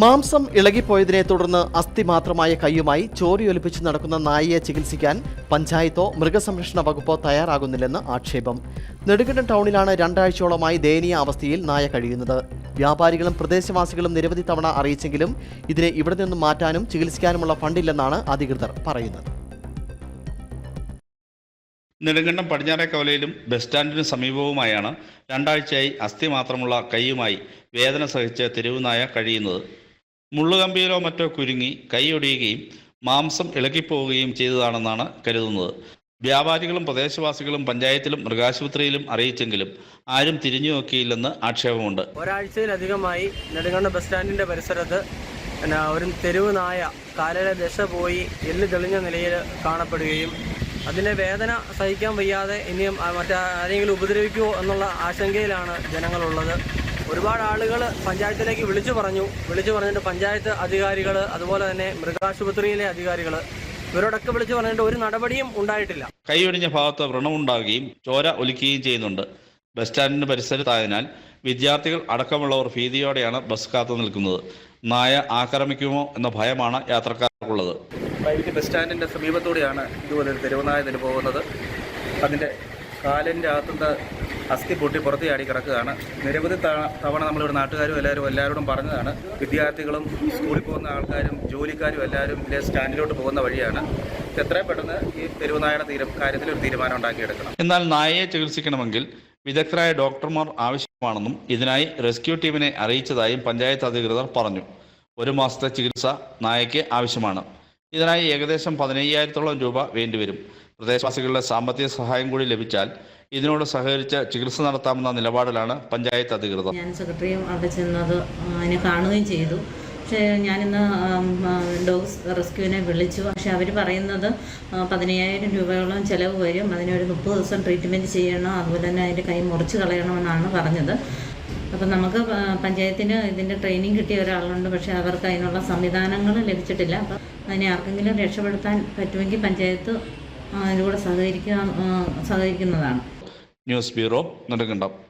മാംസം ഇളകിപ്പോയതിനെ തുടർന്ന് അസ്ഥി മാത്രമായ കൈയുമായി ചോരിയൊലിപ്പിച്ച് നടക്കുന്ന നായയെ ചികിത്സിക്കാൻ പഞ്ചായത്തോ മൃഗസംരക്ഷണ വകുപ്പോ തയ്യാറാകുന്നില്ലെന്ന് ആക്ഷേപം. നെടുങ്കണ്ടം ടൗണിലാണ് രണ്ടാഴ്ചയോളമായി ദയനീയ അവസ്ഥയിൽ നായ കഴിയുന്നത്. വ്യാപാരികളും പ്രദേശവാസികളും നിരവധി തവണ അറിയിച്ചെങ്കിലും ഇതിനെ ഇവിടെ നിന്നും മാറ്റാനും ചികിത്സിക്കാനുമുള്ള ഫണ്ടില്ലെന്നാണ് അധികൃതർ പറയുന്നത്. നെടുങ്കണ്ടം പടിഞ്ഞാറേ കവലയിലും ബസ് സ്റ്റാൻഡിന് സമീപവുമായാണ് രണ്ടാഴ്ചയായി അസ്ഥി മാത്രമുള്ള കൈയുമായി വേദന സഹിച്ച് തെരുവുനായ കഴിയുന്നത്. മുള്ളുകമ്പിയിലോ മറ്റോ കുരുങ്ങി കൈയൊടിയുകയും മാംസം ഇളകിപ്പോവുകയും ചെയ്തതാണെന്നാണ് കരുതുന്നത്. വ്യാപാരികളും പ്രദേശവാസികളും പഞ്ചായത്തിലും മൃഗാശുപത്രിയിലും അറിയിച്ചെങ്കിലും ആരും തിരിഞ്ഞു നോക്കിയില്ലെന്ന് ആക്ഷേപമുണ്ട്. ഒരാഴ്ചയിലധികമായി നെടുങ്കണ്ടം ബസ് സ്റ്റാൻഡിന്റെ പരിസരത്ത് ഒരു തെരുവ് നായ കാലിലെ ദശ പോയി എല്ല് തെളിഞ്ഞ നിലയിൽ കാണപ്പെടുകയും അതിന്റെ വേദന സഹിക്കാൻ വയ്യാതെ ഇനിയും മറ്റാരെങ്കിലും ഉപദ്രവിക്കുമോ എന്നുള്ള ആശങ്കയിലാണ് ജനങ്ങളുള്ളത്. ഒരുപാട് ആളുകൾ പഞ്ചായത്തിലേക്ക് വിളിച്ചു പറഞ്ഞു. വിളിച്ചു പറഞ്ഞിട്ട് പഞ്ചായത്ത് അധികാരികൾ അതുപോലെ തന്നെ മൃഗാശുപത്രിയിലെ അധികാരികൾ ഇവരോടൊക്കെ വിളിച്ചു പറഞ്ഞിട്ട് ഒരു നടപടിയും ഉണ്ടായിട്ടില്ല. കൈയൊടിഞ്ഞ ഭാഗത്ത് വ്രണമുണ്ടാകുകയും ചോര ഒലിക്കുകയും ചെയ്യുന്നുണ്ട്. ബസ് സ്റ്റാൻഡിന് പരിസരത്തായതിനാൽ വിദ്യാർത്ഥികൾ അടക്കമുള്ളവർ ഭീതിയോടെയാണ് ബസ് കാത്തു നിൽക്കുന്നത്. നായ ആക്രമിക്കുമോ എന്ന ഭയമാണ് യാത്രക്കാർക്കുള്ളത്. വൈകിട്ട് ബസ് സ്റ്റാൻഡിന്റെ സമീപത്തൂടെയാണ് ഇതുപോലെ തെരുവനായ ഇതിന് പോകുന്നത്. അതിന്റെ കാലിന്റെ അകത്തുനിന്ന് അസ്ഥി പൊട്ടി പുറത്ത് ചാടി കിടക്കുകയാണ്. നിരവധി തവണ നമ്മളിവിടെ നാട്ടുകാരും എല്ലാവരും എല്ലാവരോടും പറഞ്ഞതാണ്. വിദ്യാർത്ഥികളും സ്കൂളിൽ പോകുന്ന ആൾക്കാരും ജോലിക്കാരും എല്ലാവരും ഇതിലെ സ്റ്റാൻഡിലോട്ട് പോകുന്ന വഴിയാണ്. എത്രയും പെട്ടെന്ന് ഈ തെരുവുനായയുടെ തീരം കാര്യത്തിൽ ഒരു തീരുമാനം ഉണ്ടാക്കിയെടുക്കണം. എന്നാൽ നായയെ ചികിത്സിക്കണമെങ്കിൽ വിദഗ്ധരായ ഡോക്ടർമാർ ആവശ്യമാണെന്നും ഇതിനായി റെസ്ക്യൂ ടീമിനെ അറിയിച്ചതായും പഞ്ചായത്ത് അധികൃതർ പറഞ്ഞു. ഒരു മാസത്തെ ചികിത്സ നായയ്ക്ക് ആവശ്യമാണ്. ഇതിനായി ഏകദേശം പതിനയ്യായിരത്തോളം രൂപ വേണ്ടിവരും. പ്രദേശവാസികളുടെ സാമ്പത്തിക സഹായം കൂടി ലഭിച്ചാൽ ഇതിനോട് സഹകരിച്ച് ചികിത്സ നടത്താമെന്ന നിലപാടിലാണ് പഞ്ചായത്ത് അധികൃതർ. ഞാൻ സെക്രട്ടറിയും അവിടെ ചെന്നത് അതിനെ കാണുകയും ചെയ്തു. പക്ഷേ ഞാനിന്ന് ഡോഗ്സ് റെസ്ക്യൂവിനെ വിളിച്ചു. പക്ഷെ അവർ പറയുന്നത് പതിനയ്യായിരം രൂപയോളം ചിലവ് വരും. അതിനൊരു മുപ്പത് ദിവസം ട്രീറ്റ്മെന്റ് ചെയ്യണം. അതുപോലെ തന്നെ അതിന്റെ കൈ മുറിച്ച് കളയണമെന്നാണ് പറഞ്ഞത്. അപ്പം നമുക്ക് പഞ്ചായത്തിന് ഇതിന്റെ ട്രെയിനിങ് കിട്ടിയ ഒരാളുണ്ട്. പക്ഷേ അവർക്ക് അതിനുള്ള സംവിധാനങ്ങൾ ലഭിച്ചിട്ടില്ല. അപ്പം അതിനെ ആർക്കെങ്കിലും രക്ഷപ്പെടുത്താൻ പറ്റുമെങ്കിൽ പഞ്ചായത്ത് ആ, സഹകരിക്കാൻ സഹകരിക്കുന്നതാണ്. News bureau Nedumkandam.